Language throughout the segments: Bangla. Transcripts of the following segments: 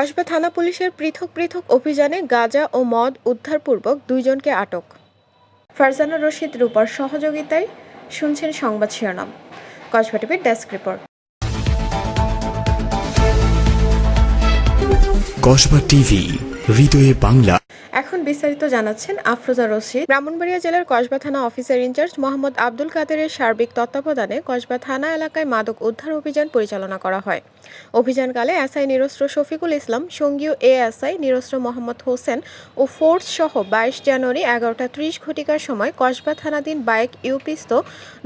কসবা থানা পুলিশের পৃথক পৃথক অভিযানে গাঁজা ও মদ উদ্ধারপূর্বক দুইজনকে আটক। ফারজানা রশিদ রূপার সহযোগিতায় শুনছেন সংবাদ শিরোনাম। কসবা টিভির ডেস্ক রিপোর্ট। কসবা টিভি, হৃদয়ে বাংলা। এখন বিস্তারিত জানাচ্ছেন আফরোজা রশিদ। ব্রাহ্মণবাড়িয়া জেলার কসবা থানা অফিসার ইনচার্জ মোহাম্মদ আব্দুল কাদেরের সার্বিক তত্ত্বাবধানে কসবা থানা এলাকায় মাদক উদ্ধার অভিযান পরিচালনা করা হয়। অভিযানকালে এসআই নিরস্ত্র শফিকুল ইসলাম সঙ্গীয় এএসআই নিরস্ত্র মোহাম্মদ হোসেন ও ফোর্স সহ বাইশ জানুয়ারি এগারোটা ত্রিশ ঘটিকার সময় কসবা থানাধীন বাইক ইউপিস্ত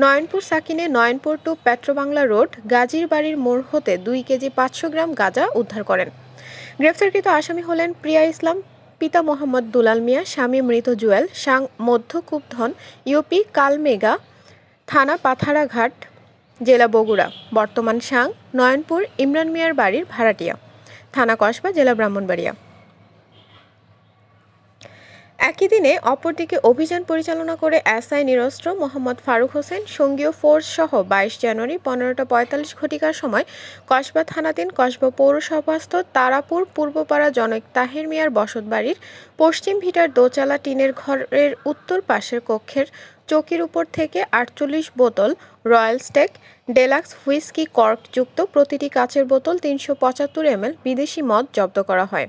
নয়নপুর সাকিনে নয়নপুর টু পেট্রোবাংলা রোড গাজীর বাড়ির মোড় হতে দুই কেজি পাঁচশো গ্রাম গাঁজা উদ্ধার করেন। গ্রেফতারকৃত আসামি হলেন প্রিয়া ইসলাম পিতা মোহাম্মদ দুলাল মিয়া, স্বামী মৃত জুয়েল, সাং মধ্য কুপধন ইউপি কালমেগা, থানা পাথারাঘাট, জেলা বগুড়া। বর্তমান সাং, নয়নপুর, ইমরান মিয়ার বাড়ির ভাড়াটিয়া। থানা কসবা, জেলা ব্রাহ্মণবাড়িয়া। একই দিনে অপরদিকে অভিযান পরিচালনা করে এসআই নিরস্ত্র মোহাম্মদ ফারুক হোসেন, সঙ্গীয় ফোর্স সহ বাইশ জানুয়ারি পনেরোটা পঁয়তাল্লিশ ঘটিকার সময় কসবা থানাধীন কসবা পৌরসভাস্থ তারাপুর, পূর্বপাড়া জনক তাহের মিয়ার বসতবাড়ির পশ্চিম ভিটার দোচালা টিনের ঘরের উত্তর পাশের কক্ষের চৌকির উপর থেকে আটচল্লিশ বোতল রয়্যাল স্টেক, ডেলাক্স হুইস্কি কর্কযুক্ত প্রতিটি কাচের বোতল তিনশো পঁচাত্তর এমএল বিদেশি মদ জব্দ করা হয়।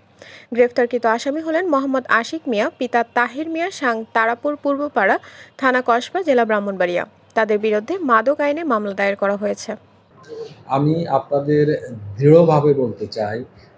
গ্রেফতারকৃত আসামি হলেন মোহাম্মদ আশিক মিয়া, পিতা তাহির মিয়া, সাং তারাপুর পূর্বপাড়া থানা কসবা, জেলা ব্রাহ্মণবাড়িয়া। তাদের বিরুদ্ধে মাদক আইনে মামলা দায়ের করা হয়েছে। আমি আপনাদের দৃঢ়ভাবে বলতে চাই